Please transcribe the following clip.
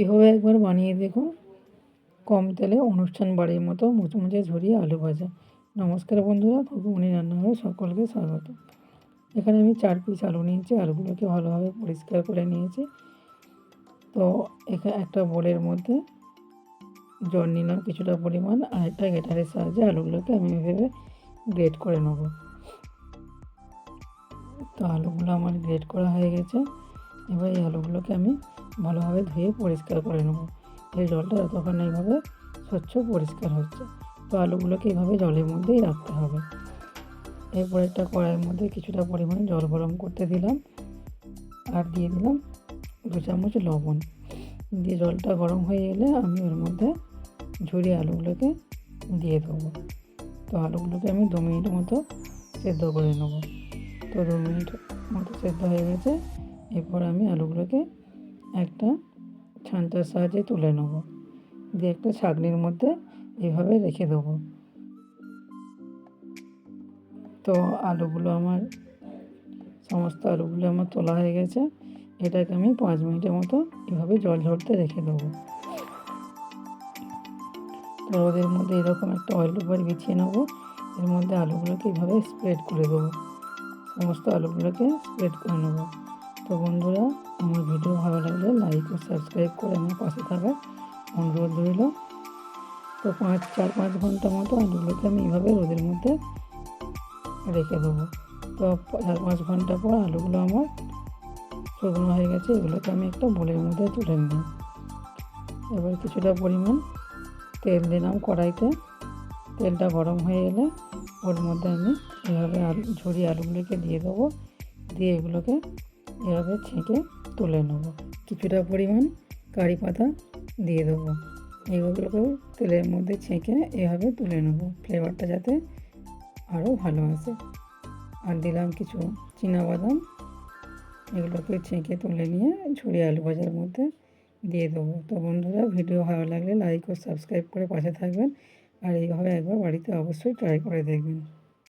এভাবে একবার বানিয়ে দেখুন। কম তেলে অনুষ্ঠান বাড়ির মতো মুচমুচে ঝরিয়ে আলু ভাজা। নমস্কার বন্ধুরা খুকুমনি রান্নাঘরে সকলকে স্বাগত। এখানে আমি চার পিস আলু নিয়েছি, আলুগুলোকে ভালোভাবে পরিষ্কার করে নিয়েছি। তো এখানে একটা বোলের মধ্যে জল নিলাম কিছুটা পরিমাণ, আর একটা গেটারের সাহায্যে আলুগুলোকে আমি এভাবে গ্রেট করে নেব। তো আলুগুলো আমার গ্রেট করা হয়ে গেছে। এবার এই আলুগুলোকে আমি ভালোভাবে ধুয়ে পরিষ্কার করে নেব। এই জলটা যতক্ষণ না এইভাবে স্বচ্ছ পরিষ্কার হচ্ছে, তো আলুগুলোকে এইভাবে জলের মধ্যেই রাখতে হবে। এরপর একটা কড়াইয়ের মধ্যে কিছুটা পরিমাণ জল গরম করতে দিলাম আর দিয়ে দিলাম দু চামচ লবণ। দিয়ে জলটা গরম হয়ে এলে আমি ওর মধ্যে ঝুরিয়ে আলুগুলোকে দিয়ে দেবো। তো আলুগুলোকে আমি দু মিনিট মতো সেদ্ধ করে নেব। তো দু মিনিট মতো সেদ্ধ হয়ে গেছে। এরপর আমি আলুগুলোকে একটা ছানটার সাহায্যে তুলে নেব। দিয়ে একটা ছাঁকনির মধ্যে এভাবে রেখে দেবো। তো আলুগুলো আমার, সমস্ত আলুগুলো আমার তোলা হয়ে গেছে। এটাকে আমি পাঁচ মিনিটের মতো এভাবে জল ঝরতে রেখে দেবো। তো ওদের মধ্যে এরকম একটা অয়েল পেপার বিছিয়ে নেব। এর মধ্যে আলুগুলোকে এইভাবে স্প্রেড করে দেবো। সমস্ত আলুগুলোকে স্প্রেড করে নেব। তো বন্ধুরা, আমার ভিডিও ভালো লাগলে লাইক ও সাবস্ক্রাইব করে আমার পাশে থাকার অনুরোধ রইল। তো পাঁচ, চার, পাঁচ ঘণ্টা মতো আলুগুলোকে আমি এইভাবে রোদের মধ্যে রেখে দেবো। তো চার, পাঁচ ঘণ্টা পর আলুগুলো আমার শুকনো হয়ে গেছে, এগুলোকে আমি একটা বোলের মধ্যে তুলে নিলাম এবার কিছুটা পরিমাণ তেল দিলাম কড়াইতে। তেলটা গরম হয়ে এলে ওর মধ্যে আমি এভাবে আলু, ঝুরি আলুগুলোকে দিয়ে দেবো। দিয়ে এগুলোকে এভাবে ছেঁকে তুলে নেব। কিছুটা পরিমাণ কারি পাতা দিয়ে দেবো। এগুলোকেও তেলের মধ্যে ছেঁকে এভাবে তুলে নেব। ফ্লেভারটা যাতে আরও ভালো আসে। আর দিলাম কিছু বাদাম এগুলোকে ছেঁকে তুলে নিয়ে ঝুড়ি আলু ভাজার মধ্যে দিয়ে দেবো। তো বন্ধুরা, ভিডিও ভালো লাগলে লাইক ও সাবস্ক্রাইব করে পাশে থাকবেন। আর এইভাবে একবার বাড়িতে অবশ্যই ট্রাই করে দেখবেন।